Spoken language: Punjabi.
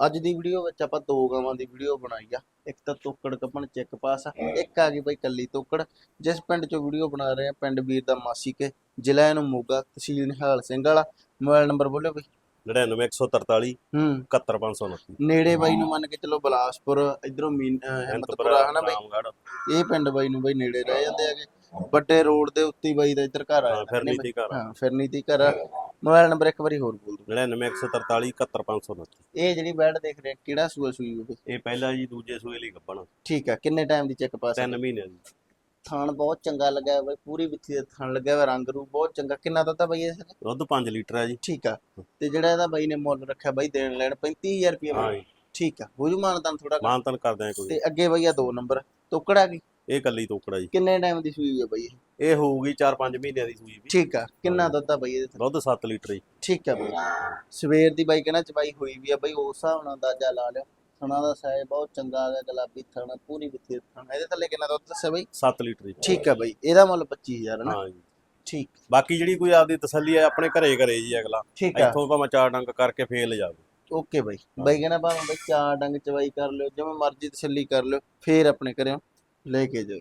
ਅੱਜ ਦੀ ਵੀਡੀਓ ਵਿੱਚ ਆਪਾਂ ਦੋ ਗਾਵਾਂ ਦੀ ਵੀਡੀਓ ਬਣਾਈ ਆ। ਇੱਕ ਤਾਂ ਤੋਕੜ ਕੱਪਣ ਚੈੱਕ ਪਾਸ ਆ ਇੱਕ ਆ ਗਈ ਬਈ ਕੱਲੀ ਤੋਕੜ। ਜਿਸ ਪਿੰਡ ਚੋਂ ਵੀਡੀਓ ਬਣਾ ਰਹੇ ਆ ਪਿੰਡ ਵੀਰ ਦਾ ਮਾਸੀ ਕੇ ਜ਼ਿਲ੍ਹਾ ਇਹਨੂੰ ਮੋਗਾ ਤਹਿਸੀਲ ਨਿਹਾਲ ਸਿੰਘ ਵਾਲਾ। ਮੋਬਾਈਲ ਨੰਬਰ ਬੋਲਿਓ ਬਈ। 99143 ਹੂੰ। 71529 ਨੇੜੇ ਬਾਈ ਨੂੰ ਮੰਨ ਕੇ ਚਲੋ ਬਲਾਸਪੁਰ ਇਧਰੋਂ ਹਿੰਮਤਪੁਰਾ ਹਨਾ ਬਈ? ਇਹ ਪਿੰਡ ਬਾਈ ਨੂੰ ਬਾਈ ਨੇੜੇ ਰਹਿ ਜਾਂਦੇ ਹੈਗੇ। ਵੱਡੇ ਰੋਡ ਦੇ ਉੱਤੇ ਬਾਈ ਦਾ ਇੱਧਰ ਘਰ ਆ। ਫਿਰ ਨੀਤੀ ਘਰ ਹਾਂ ਫਿਰ ਨੀਤੀ ਘਰ ਮੋਬਾਈਲ ਨੰਬਰ ਇੱਕ ਵਾਰੀ ਹੋਰ ਬੋਲ ਦਿਓ। 99143 71529 ਇਹ ਜਿਹੜੀ ਬੈਡ ਦੇਖ ਰਹੇ ਆ, ਕਿਹੜਾ ਸੂਆ ਸੂਈ ਹੋਵੇ ਇਹ ਪਹਿਲਾ ਜੀ ਦੂਜੇ ਸੂਏ ਲਈ ਗੱਬਣ ਠੀਕ ਆ ਕਿੰਨੇ ਟਾਈਮ ਦੀ ਚੈੱਕ ਪਾਸ ਆ? ਤਿੰਨ ਮਹੀਨੇ ਦੀ। ਥਣ ਬਹੁਤ ਚੰਗਾ ਲੱਗਾ ਹੈ ਬਾਈ ਪੂਰੀ ਵਿੱਥੀ ਦਾ ਥਣ ਲੱਗਾ ਹੋਇਆ ਰੰਗ ਰੂ ਬਹੁਤ ਚੰਗਾ। ਕਿੰਨਾ ਦਿੱਤਾ ਬਾਈ ਇਸ ਨੇ ਦੁੱਧ 5 ਲੀਟਰ ਹੈ ਜੀ। ਠੀਕ ਆ ਤੇ ਜਿਹੜਾ ਇਹਦਾ ਬਾਈ ਨੇ ਮੁੱਲ ਰੱਖਿਆ ਬਾਈ ਦੇਣ ਲੈਣ 35000 ਰੁਪਏ ਹਾਂ ਠੀਕ ਆ ਹੋ ਜੂ ਮਾਨਤਾਨ ਥੋੜਾ ਮਾਨਤਨ ਕਰਦੇ ਆ ਕੋਈ ਤੇ ਅੱਗੇ ਬਾਈ ਆ ਦੋ ਨੰਬਰ। ਤੋਕੜਾ ਗਈ ਇਹ ਕੱਲੀ ਤੋਕੜਾ ਜੀ। ਕਿੰਨੇ ਟਾਈਮ ਦੀ ਸੂਈ ਹੈ ਬਾਈ ਇਹ? ਇਹ ਹੋਊਗੀ 4-5 ਮਹੀਨਿਆਂ ਦੀ ਸੂਈ ਵੀ ਠੀਕ ਆ ਕਿੰਨਾ ਦਿੱਤਾ ਬਾਈ ਇਹਦੇ ਥੱਲੇ? ਦੁੱਧ 7 ਲੀਟਰ ਜੀ। ਠੀਕ ਆ ਬਾਈ। ਸਵੇਰ ਦੀ ਬਾਈ ਕਹਿੰਦਾ ਚਬਾਈ ਹੋਈ ਵੀ ਆ ਬਾਈ ਉਸ ਹਿਸਾਬ ਨਾਲ ਅੰਦਾਜ਼ਾ ਲਾ ਲਿਓ। ਥਣਾ ਦਾ ਸਾਈਜ਼ ਬਹੁਤ ਚੰਗਾ ਆ ਗਿਆ ਗੁਲਾਬੀ ਥਣ ਪੂਰੀ ਦਾ ਥਣ ਇਹਦੇ ਥੱਲੇ ਕਿੰਨਾ ਦੁੱਧ ਦੱਸਿਆ ਬਾਈ? 7 ਲੀਟਰ ਜੀ। ਠੀਕ ਆ ਬਾਈ ਇਹਦਾ ਮੁੱਲ 25000 ਹੈ ਨਾ? ਹਾਂ ਜੀ। ਠੀਕ। ਬਾਕੀ ਜਿਹੜੀ ਕੋਈ ਆਪਦੀ ਤਸੱਲੀ ਹੈ ਆਪਣੇ ਘਰੇ ਕਰੇ ਜੀ ਅਗਲਾ। ਠੀਕ ਆ। ਇੱਥੋਂ ਭਾਵੇਂ ਚਾਰ ਡੰਗ ਕਰਕੇ ਫੇਰ ਲੈ ਜਾਵੇ। ਓਕੇ ਬਾਈ। ਬਾਈ ਕਹਿੰਦਾ ਭਾਵੇਂ ਬਾਈ ਚਾਰ ਡੰਗ ਚਵਾਈ ਕਰ ਲਿਓ ਜਿਵੇਂ ਮਰਜ਼ੀ ਤਸੱਲੀ ਕਰ ਲਿਓ ਫੇਰ ਆਪਣੇ ਘਰਿਓ ਲੈ ਕੇ ਜਾਓ।